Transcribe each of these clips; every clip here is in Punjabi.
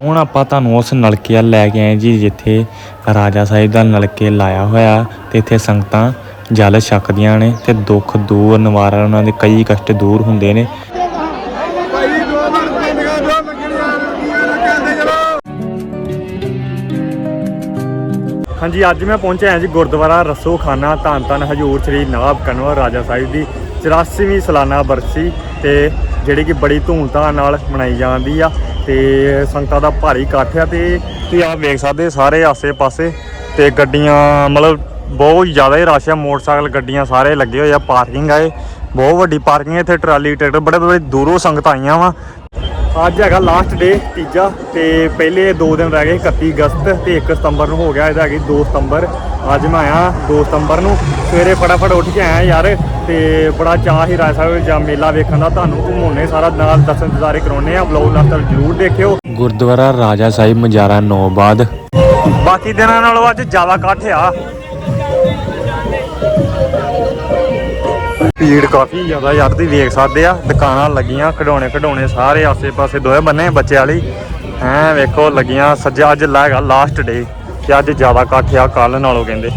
ਹੁਣ ਆਪਾਂ ਤੁਹਾਨੂੰ ਉਸ ਨਲਕੇ ਵੱਲ ਲੈ ਕੇ ਆਏ ਜੀ, ਜਿੱਥੇ ਰਾਜਾ ਸਾਹਿਬ ਦਾ ਨਲਕੇ ਲਾਇਆ ਹੋਇਆ ਤੇ ਇੱਥੇ ਸੰਗਤਾਂ ਜਲ ਛਕਦੀਆਂ ਨੇ ਤੇ ਦੁੱਖ ਦੂਰ ਨਿਵਾਰਨ ਉਹਨਾਂ ਦੇ ਕਈ ਕਸ਼ਟ ਦੂਰ ਹੁੰਦੇ ਨੇ। ਹਾਂਜੀ, ਅੱਜ ਮੈਂ ਪਹੁੰਚਿਆ ਹਾਂ ਜੀ ਗੁਰਦੁਆਰਾ ਰਸੋਖਾਨਾ ਧੰਨ ਧੰਨ ਹਜੂਰ ਸ੍ਰੀ ਨਵਾਬ ਕਨਵਰ ਰਾਜਾ ਸਾਹਿਬ ਦੀ 84ਵੀਂ ਸਾਲਾਨਾ ਬਰਸੀ ਤੇ ਜਿਹੜੀ ਕਿ ਬੜੀ ਧੂਮਧਾਮ ਨਾਲ ਮਨਾਈ ਜਾਂਦੀ ਆ। ਤੇ ਸੰਗਤਾਂ ਦਾ ਭਾਰੀ ਇਕੱਠ ਆ ਤੇ ਤੁਸੀਂ ਆਪ ਵੇਖ ਸਕਦੇ ਸਾਰੇ ਆਸੇ-ਪਾਸੇ ਤੇ ਗੱਡੀਆਂ, ਮਤਲਬ ਬਹੁਤ ਜ਼ਿਆਦਾ ਹੀ ਰਸ਼ ਆ, ਮੋਟਰਸਾਈਕਲ ਗੱਡੀਆਂ ਸਾਰੇ ਲੱਗੇ ਹੋਏ ਆ, ਪਾਰਕਿੰਗ ਆਏ ਬਹੁਤ ਵੱਡੀ ਪਾਰਕਿੰਗ ਹੈ ਇੱਥੇ ਟਰਾਲੀ, ਟਰੈਕਟਰ, ਬੜੇ ਬੜੇ ਦੂਰੋਂ ਸੰਗਤ ਆਈਆਂ ਵਾ। ਅੱਜ ਹੈਗਾ ਲਾਸਟ ਡੇ ਤੀਜਾ, ਤੇ ਪਹਿਲੇ 2 ਦਿਨ ਰਹਿ ਗਏ 31 ਅਗਸਤ ਤੇ 1 ਸਤੰਬਰ ਨੂੰ ਹੋ ਗਿਆ, ਇਹਦਾ ਹੈਗੀ 2 ਸਤੰਬਰ। ਅੱਜ ਮੈਂ ਆਇਆ 2 ਸਤੰਬਰ ਨੂੰ ਸਵੇਰੇ ਫਟਾਫਟ ਉੱਠ ਕੇ ਆਇਆ ਯਾਰ ਤੇ ਬੜਾ ਚਾਹ ਹੀ ਰਾਜ ਸਾਹਿਬ ਜਾਂ ਮੇਲਾ ਵੇਖਣ ਦਾ ਤੁਹਾਨੂੰ ਘੁਮਾਉਣੇ ਸਾਰਾ ਨਾਲ ਦਰਸ਼ਨ ਦਿਦਾਰੇ ਕਰਾਉਣੇ ਆ ਵਲੌਗ ਨਾਲ ਜਰੂਰ ਦੇਖਿਓ। ਗੁਰਦੁਆਰਾ ਰਾਜਾ ਸਾਹਿਬ ਮਜਾਰਾ 9 ਬਾਅਦ। ਬਾਕੀ ਦਿਨਾਂ ਨਾਲੋਂ ਅੱਜ ਜ਼ਿਆਦਾ ਇਕੱਠ ਆ। ਭੀੜ ਕਾਫੀ ਜ਼ਿਆਦਾ ਯਾਰ ਤੁਸੀਂ ਵੇਖ ਸਕਦੇ ਆ ਦੁਕਾਨਾਂ ਲੱਗੀਆਂ ਖਡੌਣੇ ਖਡੌਣੇ ਸਾਰੇ ਆਸੇ-ਪਾਸੇ ਦੋਏ ਬੰਨੇ ਬੱਚੇ ਵਾਲੀ। ਐ ਵੇਖੋ ਲੱਗੀਆਂ ਸੱਜਾ ਅੱਜ ਹੈਗਾ ਲਾਸਟ ਡੇ ਤੇ ਅੱਜ ਜ਼ਿਆਦਾ ਇਕੱਠ ਆ ਕੱਲ ਨਾਲੋਂ ਕਹਿੰਦੇ।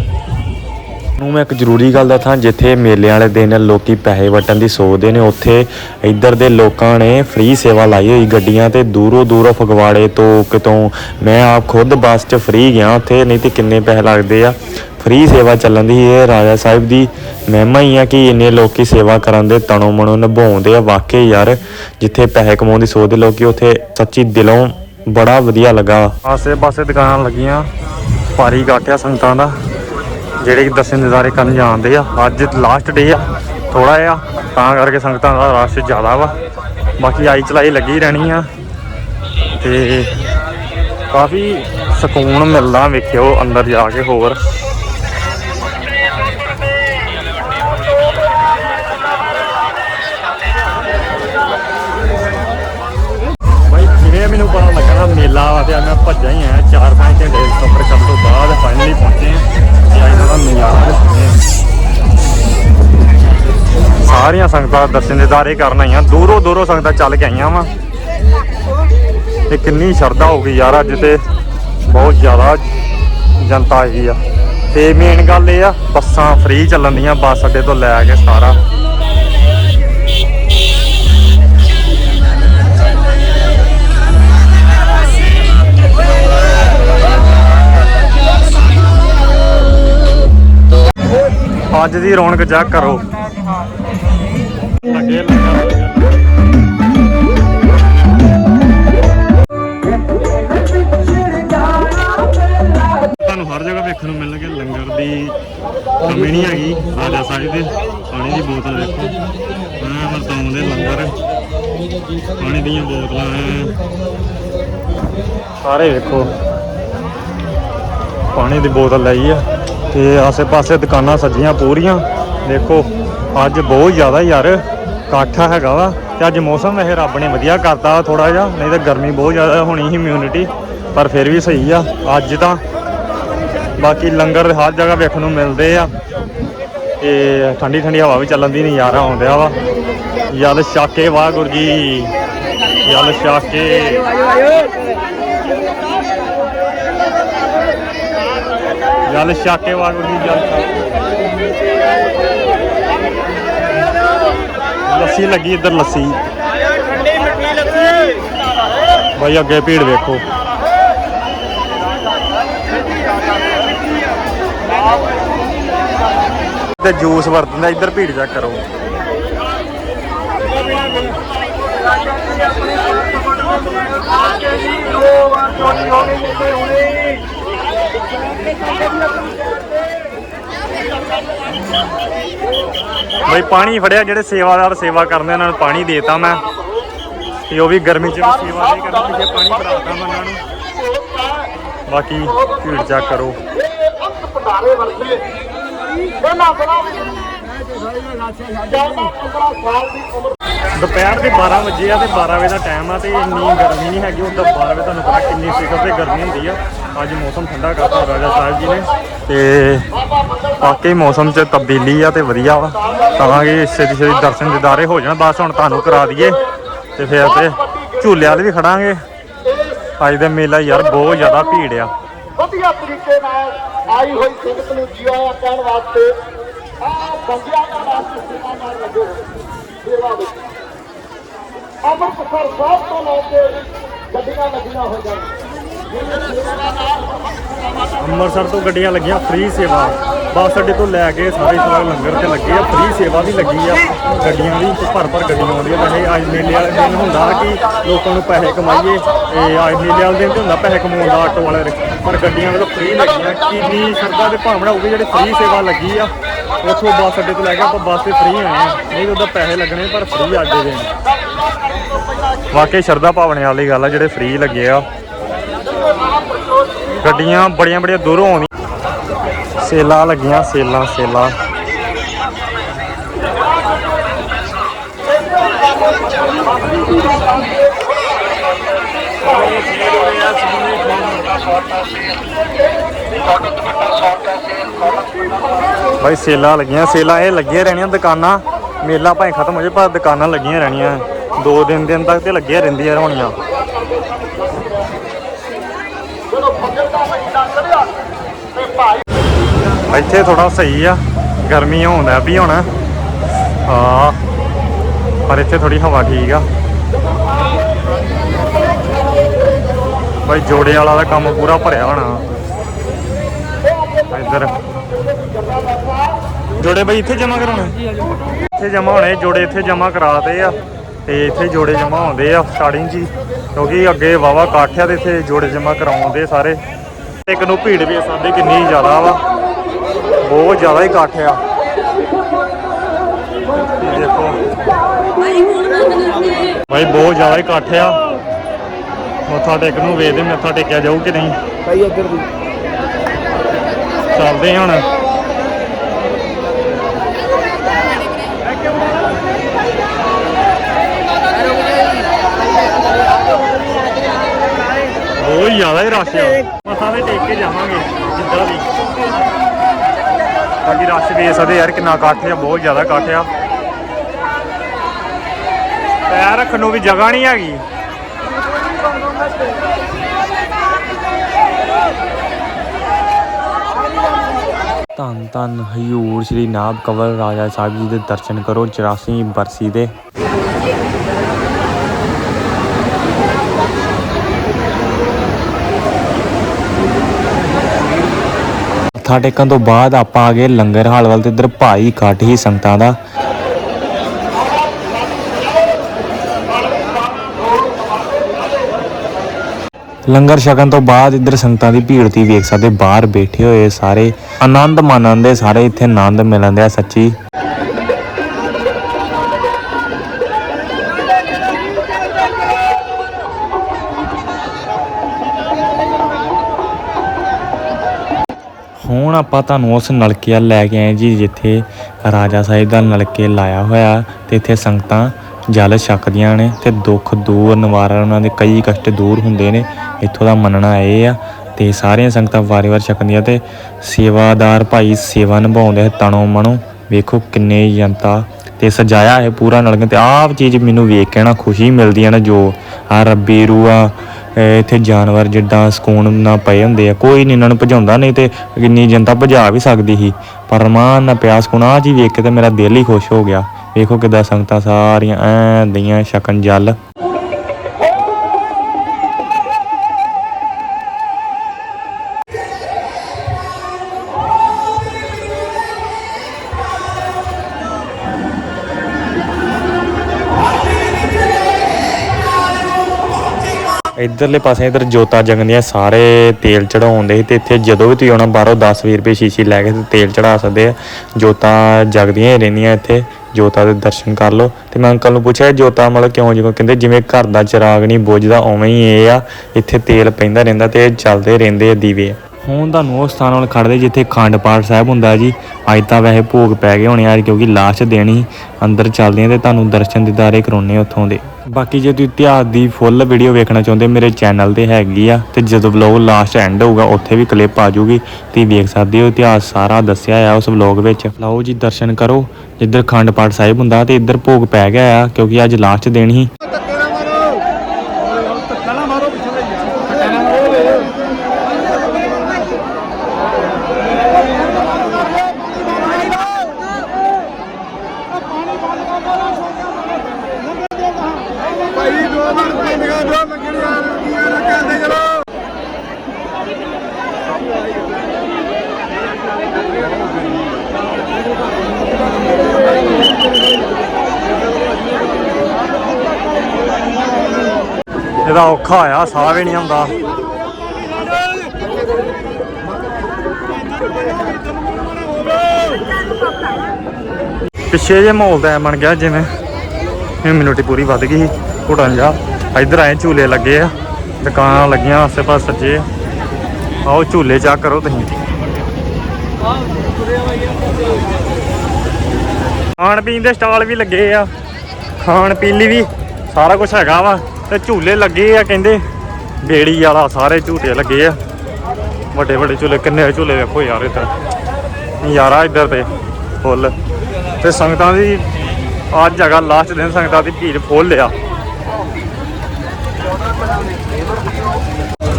ਨੂੰ ਮੈਂ ਇੱਕ ਜ਼ਰੂਰੀ ਗੱਲ ਦੱਸਾਂ ਜਿੱਥੇ ਮੇਲੇ ਵਾਲੇ ਦਿਨ ਲੋਕੀ ਪੈਸੇ ਵਟਣ ਦੀ ਸੋਚਦੇ ਨੇ ਉੱਥੇ ਇੱਧਰ ਦੇ ਲੋਕਾਂ ਨੇ ਫ੍ਰੀ ਸੇਵਾ ਲਾਈ ਹੋਈ ਗੱਡੀਆਂ ਤੇ ਦੂਰੋਂ ਦੂਰੋਂ ਫਗਵਾੜੇ ਤੋਂ ਕਿਤੋਂ ਮੈਂ ਆਪ ਖੁਦ ਬੱਸ 'ਚ ਫ੍ਰੀ ਗਿਆ ਉੱਥੇ ਨਹੀਂ ਤੇ ਕਿੰਨੇ ਪੈਸੇ ਲੱਗਦੇ ਆ। ਫ੍ਰੀ ਸੇਵਾ ਚੱਲਣ ਦੀ ਇਹ ਰਾਜਾ ਸਾਹਿਬ ਦੀ ਮਹਿਮਾ ਹੀ ਆ ਕਿ ਇੰਨੇ ਲੋਕੀ ਸੇਵਾ ਕਰਨ ਦੇ ਤਣੋ ਮਨੋਂ ਨਿਭਾਉਂਦੇ ਆ। ਵਾਕਈ ਯਾਰ ਜਿੱਥੇ ਪੈਸੇ ਕਮਾਉਣ ਦੀ ਸੋਚਦੇ ਲੋਕੀ ਉੱਥੇ ਸੱਚੀ ਦਿਲੋਂ ਬੜਾ ਵਧੀਆ ਲੱਗਾ। ਆਸੇ ਪਾਸੇ ਦੁਕਾਨਾਂ ਲੱਗੀਆਂ। ਭਾਰੀ ਗਾਟਿਆ ਸੰਗਤਾਂ ਦਾ, ਜਿਹੜੇ ਕਿ ਦਰਸ਼ਨ ਨਜ਼ਾਰੇ ਕਰਨ ਜਾਂਦੇ ਆ। ਅੱਜ ਲਾਸਟ ਡੇ ਆ ਥੋੜਾ ਆ ਤਾਂ ਕਰਕੇ ਸੰਗਤਾਂ ਦਾ ਰਸ਼ ਜ਼ਿਆਦਾ ਵਾ। ਬਾਕੀ ਆਈ ਚਲਾਈ ਲੱਗੀ ਰਹਿਣੀ ਆ। ਤੇ ਕਾਫੀ ਸਕੂਨ ਮਿਲਦਾ ਵੇਖਿਓ ਅੰਦਰ ਜਾ ਕੇ ਹੋਰ। ਪਤਾ ਲੱਗਾ ਮੇਲਾ ਵਾ ਤੇ ਮੈਂ ਭੱਜਾ ਹੀ ਆਇਆ 4-5 ਘੰਟੇ ਸਫ਼ਰ ਕਰਨ ਤੋਂ ਬਾਅਦ ਫਾਈਨਲੀ ਪਹੁੰਚੇ ਹਾਂ ਤੇ ਅੱਜ ਦਾ ਨਜ਼ਾਰਾ ਸਾਰੀਆਂ ਸੰਗਤਾਂ ਦਰਸ਼ਨ ਦਿਦਾਰੇ ਕਰਨ ਆਈਆਂ, ਦੂਰੋਂ ਦੂਰੋਂ ਸੰਗਤਾਂ ਚੱਲ ਕੇ ਆਈਆਂ ਵਾ। ਤੇ ਕਿੰਨੀ ਸ਼ਰਧਾ ਹੋ ਗਈ ਯਾਰ ਅੱਜ ਤੇ, ਬਹੁਤ ਜ਼ਿਆਦਾ ਜਨਤਾ ਆਈ ਆ। ਤੇ ਮੇਨ ਗੱਲ ਇਹ ਆ, ਬੱਸਾਂ ਫ੍ਰੀ ਚੱਲਣ ਦੀਆਂ, ਬੱਸ ਅੱਡੇ ਤੋਂ ਲੈ ਕੇ ਸਾਰਾ। ਅੱਜ ਦੀ ਰੌਣਕ ਚੈੱਕ ਕਰੋ। ਲੱਗੇ ਲੱਗਾ ਤੁਹਾਨੂੰ ਹਰ ਜਗ੍ਹਾ ਵੇਖਣ ਨੂੰ ਮਿਲਣਗੇ, ਲੰਗਰ ਦੀ ਕਮੀ ਨਹੀਂ ਹੈਗੀ। ਰਾਜਾ ਸਾਹਿਬ ਦੇ ਪਾਣੀ ਦੀ ਬੋਤਲ ਵੇਖੋ। ਹਾਂ ਵਰਤਾਉਂਦੇ ਲੰਗਰ। ਪਾਣੀ ਦੀਆਂ ਬੋਤਲਾਂ ਸਾਰੇ ਵੇਖੋ। ਪਾਣੀ ਦੀ ਬੋਤਲ ਲਈ ਆ। ਤੇ ਆਸੇ-ਪਾਸੇ ਦੁਕਾਨਾਂ ਸੱਜੀਆਂ ਪੂਰੀਆਂ। ਦੇਖੋ, ਅੱਜ ਬਹੁਤ ਜ਼ਿਆਦਾ ਯਾਰ ਇਕੱਠ ਹੈਗਾ ਵਾ ਤੇ ਅੱਜ ਮੌਸਮ ਵੈਸੇ ਰੱਬ ਨੇ ਵਧੀਆ ਕਰਤਾ ਥੋੜਾ ਜਿਹਾ, ਨਹੀਂ ਤਾਂ ਗਰਮੀ ਬਹੁਤ ਜ਼ਿਆਦਾ ਹੋਣੀ ਸੀ ਇਮਿਊਨਿਟੀ ਪਰ ਫਿਰ ਵੀ ਸਹੀ ਆ। ਅੱਜ ਤਾਂ ਬਾਕੀ ਲੰਗਰ ਹਰ ਜਗ੍ਹਾ ਵੇਖਣ ਨੂੰ ਮਿਲਦੇ ਆ ਤੇ ਠੰਡੀ ਠੰਡੀ ਹਵਾ ਵੀ ਚੱਲਣ ਦੀ ਨਜ਼ਾਰਾ ਆਉਂਦਿਆ ਵਾ। ਯਾਦ ਛਾਕੇ ਵਾਹਿਗੁਰੂ ਜੀ ਯਾਦ ਸ਼ਾਕੇ ਜਲ ਛਾਕੇ ਦੀ ਜਲ ਲੱਸੀ ਲੱਗੀ ਇੱਧਰ ਲੱਸੀ। ਭਾਈ ਅੱਗੇ ਭੀੜ ਵੇਖੋ। ਤੇ ਜੂਸ ਵਰਤਦਾ, ਇੱਧਰ ਭੀੜ ਚੈੱਕ ਕਰੋ। ਬਈ ਪਾਣੀ ਫੜਿਆ, ਜਿਹੜੇ ਸੇਵਾਦਾਰ ਸੇਵਾ ਕਰਦੇ ਉਹਨਾਂ ਨੂੰ ਪਾਣੀ ਦੇਤਾ ਮੈਂ। ਤੇ ਉਹ ਵੀ ਗਰਮੀ ਚ ਵੀ ਸੇਵਾ ਨਹੀਂ ਕਰਦੇ, ਪਿੱਛੇ ਪਾਣੀ ਭਰਾਤਾ ਮੈਂ ਉਹਨਾਂ ਨੂੰ। ਬਾਕੀ ਭੀੜ ਚੈੱਕ ਕਰੋ। ਭੰਡਾਰੇ ਵਰਗੇ ਇਹਨਾਂ ਬਣਾ ਜ਼ਿਆਦਾ 15 ਸਾਲ ਦੀ ਉਮਰ ਦੁਪਹਿਰ ਦੇ 12 ਵਜੇ ਆ ਤੇ 12 ਵਜੇ ਦਾ ਟਾਈਮ ਆ ਤੇ ਇੰਨੀ ਗਰਮੀ ਨਹੀਂ ਹੈਗੀ ਉਦੋਂ 12 ਵਜੇ ਤੁਹਾਨੂੰ ਪਤਾ ਕਿੰਨੀ ਸਿਖਰ ਤੇ ਗਰਮੀ ਹੁੰਦੀ ਆ। ਅੱਜ ਮੌਸਮ ਠੰਡਾ ਕਰਤਾ ਰਾਜਾ ਸਾਹਿਬ ਜੀ ਨੇ ਤੇ ਵਾਕਈ ਮੌਸਮ 'ਚ ਤਬਦੀਲੀ ਆ ਤੇ ਵਧੀਆ ਵਾ। ਤਾਂ ਕਿ ਛੇਤੀ ਛੇਤੀ ਦਰਸ਼ਨ ਦਿਦਾਰੇ ਹੋ ਜਾਣ, ਬਸ ਹੁਣ ਤੁਹਾਨੂੰ ਕਰਾ ਦਈਏ ਤੇ ਫਿਰ ਤੇ ਝੂਲੇ ਵਾਲੇ ਵੀ ਖੜਾਂਗੇ। ਅੱਜ ਦਾ ਮੇਲਾ ਯਾਰ ਬਹੁਤ ਜ਼ਿਆਦਾ ਭੀੜ ਆ। ਵਧੀਆ ਤਰੀਕੇ ਨਾਲ ਆਈ ਹੋਈ ਸੰਗਤ ਨੂੰ ਜੀਆਇਆ ਕਹਿਣ ਵਾਸਤੇ। ਆ ਬੰਦਿਆਂ ਦਾ ਵਾਸਤੇ ਨਾਲ ਲੱਗੋ ਸੇਵਾ ਵਿੱਚ। ਅੰਮ੍ਰਿਤਸਰ ਸਾਹਿਬ ਤੋਂ ਲੈ ਕੇ ਗੱਡੀਆਂ ਲੱਗੀਆਂ ਹੋ ਜਾਣ ਅੰਮ੍ਰਿਤਸਰ ਤੋਂ ਗੱਡੀਆਂ ਲੱਗੀਆਂ ਫ੍ਰੀ ਸੇਵਾ। ਬੱਸ ਅੱਡੇ ਤੋਂ ਲੈ ਕੇ ਸਾਰੇ ਸਾਰੇ ਲੰਗਰ ਤੇ ਲੱਗੇ ਆ ਫ੍ਰੀ ਸੇਵਾ ਵੀ ਲੱਗੀ ਆ। ਗੱਡੀਆਂ ਦੀ ਭਰ ਭਰ ਗੱਡੀਆਂ ਆਉਂਦੀਆਂ। ਵੈਸੇ ਅੱਜ ਮੇਲੇ ਵਾਲੇ ਦਿਨ ਹੁੰਦਾ ਕਿ ਲੋਕਾਂ ਨੂੰ ਪੈਸੇ ਕਮਾਈਏ। ਤੇ ਅੱਜ ਮੇਲੇ ਵਾਲੇ ਦਿਨ ਤੇ ਹੁੰਦਾ ਪੈਸੇ ਕਮਾਉਣ ਦਾ ਆਟੋ ਵਾਲੇ। ਪਰ ਗੱਡੀਆਂ ਵੱਲੋਂ ਫ੍ਰੀ ਲੱਗੀਆਂ। ਕਿੰਨੀ ਸਰਦਾ ਦੇ ਭਾਵਨਾ ਵੀ ਜਿਹੜੇ ਫ੍ਰੀ ਸੇਵਾ ਲੱਗੀ ਆ। ਉੱਥੋਂ ਬੱਸ ਅੱਡੇ ਤੋਂ ਲੈ ਕੇ ਆਪਾਂ ਬੱਸ ਤੇ ਫ੍ਰੀ ਆਏ ਆ ਨਹੀਂ ਉਹਦਾ ਪੈਸੇ ਲੱਗਣੇ, ਪਰ ਫ੍ਰੀ ਅੱਜ ਦੇ ਦਿਨ। ਵਾਕਈ ਸ਼ਰਧਾ ਭਾਵਨੇ ਵਾਲੀ ਗੱਲ ਆ, ਜਿਹੜੇ ਫ੍ਰੀ ਲੱਗੇ ਆ। ਗੱਡੀਆਂ ਬੜੀਆਂ ਬੜੀਆਂ ਦੂਰੋਂ ਆਉਂਦੀਆਂ। ਸੇਲਾਂ ਲੱਗੀਆਂ, ਸੇਲਾਂ ਸੇਲਾਂ। ਭਾਈ ਸੇਲਾਂ ਲੱਗੀਆਂ, ਸੇਲਾਂ ਇਹ ਲੱਗੀਆਂ ਰਹਿਣੀਆਂ ਦੁਕਾਨਾਂ। ਮੇਲਾ ਭਾਵੇਂ ਖਤਮ ਹੋ ਜਾਏ ਪਰ ਦੁਕਾਨਾਂ ਲੱਗੀਆਂ ਰਹਿਣੀਆਂ। ਦੋ ਦਿਨ ਦਿਨ ਤੱਕ ਤੇ ਲੱਗੀਆਂ ਰਹਿੰਦੀਆਂ ਹੋਣੀਆਂ। ਇੱਥੇ ਥੋੜਾ ਸਹੀ ਆ, ਗਰਮੀ ਹੋਉਂਦਾ ਵੀ ਹੁਣ। ਹਾਂ, ਪਰ ਇੱਥੇ ਥੋੜੀ ਹਵਾ ਠੀਕ ਆ। ਭਾਈ ਜੋੜੇ ਵਾਲਾ ਦਾ ਕੰਮ ਪੂਰਾ ਭਰਿਆ ਹੋਣਾ। ਇੱਧਰ ਜੋੜੇ ਭਾਈ ਇੱਥੇ ਜਮਾ ਕਰਾਉਣੇ? ਇੱਥੇ ਜਮਾ ਹੋਣੇ, ਜੋੜੇ ਇੱਥੇ ਜਮਾ ਕਰਾਤੇ ਆ, ਤੇ ਇੱਥੇ ਜੋੜੇ ਜਮਾ ਹੁੰਦੇ ਆ ਸਟਾਰਟਿੰਗ 'ਚ ਕਿਉਂਕਿ ਅੱਗੇ ਵਾਵਾ ਕਾਠਿਆ ਤੇ ਇੱਥੇ ਜੋੜੇ ਜਮਾ ਕਰਾਉਂਦੇ ਸਾਰੇ। ਇੱਕ ਨੂੰ ਭੀੜ ਵੀ ਸਾਡੇ ਕਿੰਨੀ ਜ਼ਿਆਦਾ ਵਾ, ਬਹੁਤ ਜ਼ਿਆਦਾ ਹੀ ਇਕੱਠ ਆ ਦੇਖੋ। ਭਾਈ ਬਹੁਤ ਜ਼ਿਆਦਾ ਹੀ ਇਕੱਠ ਆ ਮੱਥਾ ਟੇਕਣ ਨੂੰ ਵੇਖਦੇ ਮੱਥਾ ਟੇਕਿਆ ਜਾਊ ਕਿ ਨਹੀਂ। ਭਾਈ ਇੱਧਰ ਦੀ। ਚੱਲਦੇ ਹਾਂ ਹੁਣ। ਬਹੁਤ ਜ਼ਿਆਦਾ ਹੀ ਰਸ਼ ਆ। ਮੱਥਾ ਤੇ ਟੇਕ ਕੇ ਜਾਵਾਂਗੇ ਜਿੱਦਾਂ ਵੀ। ਬਾਕੀ ਰਸ਼ ਵੇਖ ਸਕਦੇ ਯਾਰ ਕਿੰਨਾ ਇਕੱਠ ਆ ਬਹੁਤ ਜ਼ਿਆਦਾ ਇਕੱਠ ਆ। ਪੈਰ ਰੱਖਣ ਨੂੰ ਵੀ ਜਗ੍ਹਾ ਨਹੀਂ ਹੈਗੀ। ਧੰਨ ਧੰਨ ਹਯੂਰ ਸ੍ਰੀ ਨਾਭ ਕਵਲ ਰਾਜਾ ਸਾਹਿਬ ਜੀ ਦੇ ਦਰਸ਼ਨ ਕਰੋ 84 ਬਰਸੀ ਦੇ। ਮੱਥਾ ਟੇਕਣ ਤੋਂ ਬਾਅਦ ਆਪਾਂ ਆ ਗਏ ਲੰਗਰ ਹਾਲ ਵੱਲ ਤੇ ਇੱਧਰ ਭਾਈ ਘੱਟ ਹੀ ਸੰਗਤਾਂ ਦਾ। ਲੰਗਰ ਛਕਣ ਤੋਂ ਬਾਅਦ ਇੱਧਰ ਸੰਗਤਾਂ ਦੀ ਭੀੜ ਤੀ, ਵੇਖ ਸਕਦੇ, ਬਾਹਰ ਬੈਠੇ ਹੋਏ ਸਾਰੇ। ਆਨੰਦ ਮਾਣਨ ਦੇ ਸਾਰੇ ਇੱਥੇ, ਆਨੰਦ ਮਿਲਣ ਦਿਆ ਸੱਚੀ। ਹੁਣ ਆਪਾਂ ਤੁਹਾਨੂੰ ਉਸ ਨਲਕੇ ਵੱਲ ਲੈ ਕੇ ਆਏ ਜੀ, ਜਿੱਥੇ ਰਾਜਾ ਸਾਹਿਬ ਦਾ ਨਲਕੇ ਲਾਇਆ ਹੋਇਆ ਤੇ ਇੱਥੇ ਸੰਗਤਾਂ ਜਲ ਛਕਦੀਆਂ ਨੇ ਤੇ ਦੁੱਖ ਦੂਰ ਨਿਵਾਰਨ ਉਹਨਾਂ ਦੇ ਕਈ ਕਸ਼ਟ ਦੂਰ ਹੁੰਦੇ ਨੇ। ਇੱਥੋਂ ਦਾ ਮੰਨਣਾ ਇਹ ਆ ਤੇ ਸਾਰੀਆਂ ਸੰਗਤਾਂ ਵਾਰ-ਵਾਰ ਛਕਦੀਆਂ ਤੇ ਸੇਵਾਦਾਰ ਭਾਈ ਸੇਵਾ ਨਿਭਾਉਂਦੇ ਤਣੋ ਮਣੋ। ਵੇਖੋ ਕਿੰਨੇ ਜਨਤਾ ਤੇ ਸਜਾਇਆ ਹੈ ਪੂਰਾ ਨਲਕਾ ਤੇ ਆਪ ਚੀਜ਼ ਮੈਨੂੰ ਵੇਖ ਕੇ ਨਾ ਖੁਸ਼ੀ ਮਿਲਦੀ ਹੈ ਨਾ ਜੋ। ਆ ਰੱਬੀ ਰੂਹ ਇੱਥੇ ਜਾਨਵਰ ਜਿੱਦਾਂ ਸਕੂਨ ਨਾ ਪਏ ਹੁੰਦੇ ਆ। ਕੋਈ ਨਹੀਂ ਇਹਨਾਂ ਨੂੰ ਭਜਾਉਂਦਾ, ਨਹੀਂ ਤੇ ਕਿੰਨੀ ਜਨਤਾ ਭਜਾ ਵੀ ਸਕਦੀ ਸੀ। ਪਰ ਮਾਨ ਨਾ ਪਿਆ ਸਕੂਨ ਆ ਜੀ ਵੇਖ ਕੇ ਤੇ ਮੇਰਾ ਦਿਲ ਹੀ ਖੁਸ਼ ਹੋ ਗਿਆ। ਵੇਖੋ ਕਿਦਾਂ ਸੰਗਤਾਂ ਸਾਰੀਆਂ ਐਂ ਦਈਆਂ ਛਕਣ ਜਲ। ਇਧਰਲੇ ਪਾਸੇ ਇਧਰ ਜੋਤਾਂ ਜਗਦੀਆਂ, ਸਾਰੇ ਤੇਲ ਚੜਾਉਂਦੇ ਸੀ ਤੇ ਇੱਥੇ ਜਦੋਂ ਵੀ ਤੁਸੀਂ ਆਉਣਾ, ਬਾਹਰੋਂ 10 20 ਰੁਪਏ ਸ਼ੀਸ਼ੀ ਲੈ ਕੇ ਤੇ ਤੇਲ ਚੜਾ ਸਕਦੇ ਆ। ਜੋਤਾਂ ਜਗਦੀਆਂ ਹੀ ਰਹਿੰਦੀਆਂ ਇੱਥੇ। ਜੋਤਾ ਦੇ ਦਰਸ਼ਨ ਕਰ ਲਓ। ਤੇ ਮੈਂ ਅੰਕਲ ਨੂੰ ਪੁੱਛਿਆ, ਜੋਤਾ ਮਤਲਬ ਕਿਉਂ ਜਿਵੇਂ ਕਹਿੰਦੇ, ਜਿਵੇਂ ਘਰ ਦਾ ਚਿਰਾਗ ਨਹੀਂ ਬੁੱਝਦਾ, ਉਵੇਂ ਹੀ ਇਹ ਆ। ਇੱਥੇ ਤੇਲ ਪੈਂਦਾ ਰਹਿੰਦਾ ਤੇ ਚੱਲਦੇ ਰਹਿੰਦੇ ਆ ਦੀਵੇ। ਹੁਣ ਤੁਹਾਨੂੰ ਉਹ ਸਥਾਨ ਵੱਲ ਖੜਦੇ ਜਿੱਥੇ ਖੰਡ ਪਾਠ ਸਾਹਿਬ ਹੁੰਦਾ ਜੀ। ਅੱਜ ਤਾਂ ਵੈਸੇ ਭੋਗ ਪੈ ਗਏ ਹੋਣੇ ਆ ਕਿਉਂਕਿ ਲਾਸਟ ਦੇਣੀ ਅੰਦਰ ਚੱਲਦੇ ਆ ਤੇ ਤੁਹਾਨੂੰ ਦਰਸ਼ਨ ਦਿਦਾਰੇ ਕਰਾਉਣੇ ਉੱਥੋਂ ਦੇ। ਬਾਕੀ ਜੇ ਤੁਸੀਂ ਇਤਿਹਾਸ ਦੀ ਫੁੱਲ ਵੀਡੀਓ ਵੇਖਣਾ ਚਾਹੁੰਦੇ ਮੇਰੇ ਚੈਨਲ ਤੇ ਹੈਗੀ ਆ, ਤੇ ਜਦੋਂ ਵਲੌਗ ਲਾਸਟ ਐਂਡ ਹੋਊਗਾ, ਉੱਥੇ ਵੀ ਕਲਿੱਪ ਆ ਜਾਊਗੀ। ਤੁਸੀਂ ਵੇਖ ਸਕਦੇ ਹੋ, ਇਤਿਹਾਸ ਸਾਰਾ ਦੱਸਿਆ ਆ ਉਸ ਵਲੌਗ ਵਿੱਚ। ਲਓ ਜੀ, ਦਰਸ਼ਨ ਕਰੋ। ਜਿੱਧਰ ਖੰਡ ਪਾਠ ਸਾਹਿਬ ਹੁੰਦਾ, ਤੇ ਇੱਧਰ ਭੋਗ ਪੈ ਗਿਆ ਆ, ਕਿਉਂਕਿ ਅੱਜ ਲਾਸਟ ਦਿਨ ਹੀ ਧੱਕੇ ਨਾ ਮਾਰੋ ਧੱਕਾ ਨਾ ਮਾਰੋ ਪਿੱਛੇ ਲਈ ਭਾਈ ਦੋ ਵਾਰ ਪੰਡਗਾ ਦੋ ਲੱਗਣੀਆਂ ਰੁਕੀਆਂ ਚਲੋ ਇਹਦਾ ਔਖਾ ਆ, ਸਾਹ ਵੀ ਨਹੀਂ ਆਉਂਦਾ। ਪਿੱਛੇ ਜੇ ਮਾਹੌਲ ਦਾ ਐਂ ਬਣ ਗਿਆ ਜਿਵੇਂ ਹਿਊਮਿਨਿਟੀ ਪੂਰੀ ਵੱਧ ਗਈ ਘੁਟਣ ਜਾ ਇੱਧਰ ਆਏ ਝੂਲੇ ਲੱਗੇ ਆ, ਦੁਕਾਨਾਂ ਲੱਗੀਆਂ ਆਸੇ ਪਾਸੇ ਸੱਜੇ ਆਓ ਝੂਲੇ ਚੈੱਕ ਕਰੋ ਤੁਸੀਂ। ਖਾਣ ਪੀਣ ਦੇ ਸਟਾਲ ਵੀ ਲੱਗੇ ਆ ਖਾਣ ਪੀਣ ਲਈ ਵੀ ਸਾਰਾ ਕੁਝ ਹੈਗਾ ਵਾ, ਤੇ ਝੂਲੇ ਲੱਗੇ ਆ ਕਹਿੰਦੇ। ਬੇੜੀ ਵਾਲਾ ਸਾਰੇ ਝੂਟੇ ਲੱਗੇ ਆ। ਵੱਡੇ ਵੱਡੇ ਝੂਲੇ, ਕਿੰਨੇ ਝੂਲੇ ਵੇਖੋ ਯਾਰ ਇੱਧਰ। ਨਜ਼ਾਰਾ ਇੱਧਰ ਤੇ ਫੁੱਲ। ਤੇ ਸੰਗਤਾਂ ਦੀ ਅੱਜ ਹੈਗਾ ਲਾਸਟ ਦਿਨ, ਸੰਗਤਾਂ ਦੀ ਭੀੜ ਫੁੱਲ ਆ।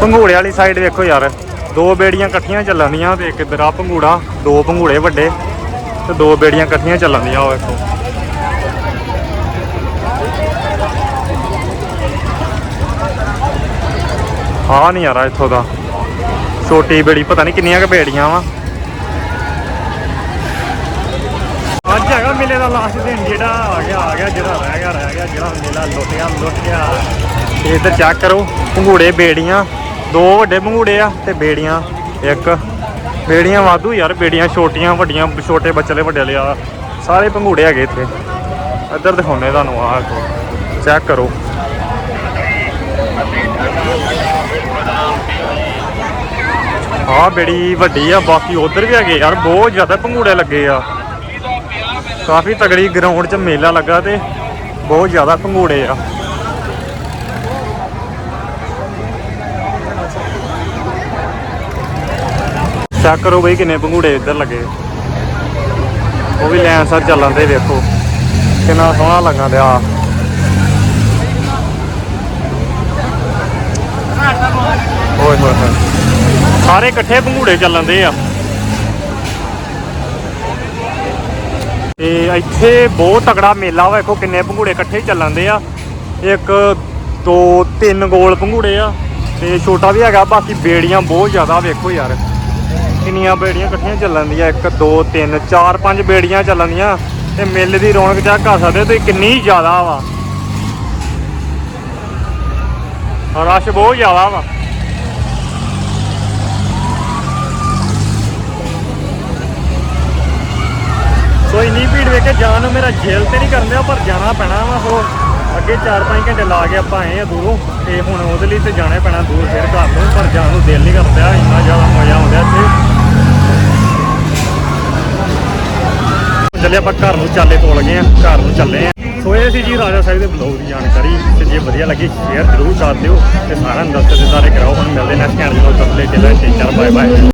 ਪੰਘੂੜੇ ਵਾਲੀ ਸਾਈਡ ਵੇਖੋ ਯਾਰ, ਦੋ ਬੇੜੀਆਂ ਇਕੱਠੀਆਂ ਚੱਲਣ ਦੀਆਂ, ਤੇ ਇੱਕ ਇੱਧਰ ਆ ਪੰਘੂੜਾ, ਦੋ ਪੰਘੂੜੇ ਵੱਡੇ, ਤੇ ਦੋ ਬੇੜੀਆਂ ਇਕੱਠੀਆਂ ਚੱਲਣ ਦੀਆਂ ਉਹ ਵੇਖੋ। ਆ ਨਹੀਂ ਯਾਰਾ ਇੱਥੋਂ ਦਾ। ਛੋਟੀ ਬੇੜੀ, ਪਤਾ ਨਹੀਂ ਕਿੰਨੀਆਂ ਕੁ ਬੇੜੀਆਂ ਵਾ। ਅੱਜ ਹੈਗਾ ਮੇਲੇ ਦਾ ਲਾਸਟ ਦਿਨ, ਜਿਹੜਾ ਆ ਗਿਆ ਆ ਗਿਆ, ਜਿਹੜਾ ਰਹਿ ਗਿਆ ਰਹਿ ਗਿਆ, ਜਿਹੜਾ ਮੇਲਾ ਲੁੱਟ ਗਿਆ ਲੁੱਟ ਗਿਆ। ਤੇ ਇੱਧਰ ਚੈੱਕ ਕਰੋ ਪੰਘੂੜੇ ਬੇੜੀਆਂ। ਦੋ ਵੱਡੇ ਪੰਗੂੜੇ ਆ ਤੇ ਬੇੜੀਆਂ, ਇੱਕ। ਬੇੜੀਆਂ ਵਾਧੂ ਯਾਰ, ਬੇੜੀਆਂ ਛੋਟੀਆਂ, ਵੱਡੀਆਂ, ਛੋਟੇ ਬੱਚੇ ਲਈ ਵੱਡੇ ਲਈ ਆ। ਸਾਰੇ ਪੰਗੂੜੇ ਹੈਗੇ ਇੱਥੇ। ਇੱਧਰ ਦਿਖਾਉਣੇ ਤੁਹਾਨੂੰ ਆਹ ਚੈੱਕ ਕਰੋ। ਆਹ ਬੜੀ ਵੱਡੀ ਆ, ਬਾਕੀ ਉਧਰ ਵੀ ਹੈਗੇ ਯਾਰ, ਬਹੁਤ ਜ਼ਿਆਦਾ ਪੰਗੂੜੇ ਲੱਗੇ ਆ। ਕਾਫੀ ਤਗੜੀ ਗਰਾਊਂਡ 'ਚ ਮੇਲਾ ਲੱਗਾ ਤੇ ਬਹੁਤ ਜ਼ਿਆਦਾ ਪੰਗੂੜੇ ਆ। ਚੈੱਕ ਕਰੋ ਬਈ ਕਿੰਨੇ ਪੰਗੂੜੇ ਇੱਧਰ ਲੱਗੇ। ਉਹ ਵੀ ਲੈਣ ਸਰ ਚੱਲਣ ਦੇ ਵੇਖੋ। ਕਿੰਨਾ ਸੋਹਣਾ ਲੱਗਣ ਦਿਆ। ਓਏ ਹੋਏ ਹੋਏ। ਸਾਰੇ ਇਕੱਠੇ ਪੰਗੂੜੇ ਚੱਲਣ ਦੇ ਆ। ਤੇ ਇੱਥੇ ਬਹੁਤ ਤਕੜਾ ਮੇਲਾ ਵਾ, ਵੇਖੋ ਕਿੰਨੇ ਪੰਗੂੜੇ ਇਕੱਠੇ ਚੱਲਣ ਦੇ ਆ। ਇੱਕ, ਦੋ, ਤਿੰਨ ਗੋਲ ਪੰਗੂੜੇ ਆ। ਤੇ ਛੋਟਾ ਵੀ ਹੈਗਾ, ਬਾਕੀ ਬੇੜੀਆਂ ਬਹੁਤ ਜ਼ਿਆਦਾ ਵੇਖੋ ਯਾਰ। ਕਿੰਨੀਆਂ ਬੇੜੀਆਂ ਇਕੱਠੀਆਂ ਚੱਲਣ ਦੀਆਂ? 1 2 3 4 5 ਬੇੜੀਆਂ ਚੱਲਣ ਦੀਆਂ। ਤੇ ਮੇਲੇ ਦੀ ਰੌਣਕ ਚੈੱਕ ਕਰ ਸਕਦੇ ਹੋ ਤੁਸੀਂ ਕਿੰਨੀ ਜ਼ਿਆਦਾ ਵਾ। ਰਸ਼ ਬਹੁਤ ਜ਼ਿਆਦਾ ਵਾ। ਸੋ ਇੰਨੀ ਭੀੜ ਵੇਖ ਕੇ ਜਾਣ ਨੂੰ ਮੇਰਾ ਜੇਲ ਤੇ ਨਹੀਂ ਕਰਨਿਆ ਪਰ ਜਾਣਾ ਪੈਣਾ ਵਾ ਸੋ ਅੱਗੇ 4-5 ਘੰਟੇ ਲਾ ਕੇ ਆਪਾਂ ਆਏ ਆ ਦੂਰੋਂ। ਤੇ ਹੁਣ ਉਹਦੇ ਲਈ ਤੇ ਜਾਣਾ ਪੈਣਾ ਦੂਰ ਫਿਰ ਘਰ ਨੂੰ, ਪਰ ਜਾਣ ਨੂੰ ਦਿਲ ਨਹੀਂ ਕਰਦਾ, ਇੰਨਾ ਜ਼ਿਆਦਾ ਮਜ਼ਾ ਆਉਂਦਾ ਇੱਥੇ। ਚੱਲੇ ਆਪਾਂ ਘਰ ਨੂੰ ਚਾਲੇ ਤੋਲ ਗਏ ਆ ਘਰ ਨੂੰ ਚੱਲੇ ਆ ਸੋ ਇਹ ਸੀ ਜੀ ਰਾਜਾ ਸਾਹਿਬ ਦੇ ਬਲੌਗ ਦੀ ਜਾਣਕਾਰੀ, ਤੇ ਜੇ ਵਧੀਆ ਲੱਗੀ ਸ਼ੇਅਰ ਜ਼ਰੂਰ ਕਰ ਦਿਓ, ਤੇ ਸਾਰਿਆਂ ਨੂੰ ਦੱਸ ਦਿਓ ਸਾਰੇ ਕਰਾਓ ਹੁਣ ਮਿਲਦੇ ਨੈਕਸਟ ਚੈਨਲ ਤੋਂ ਤਦ ਲਈ ਚੱਲੇ ਬਾਏ ਬਾਏ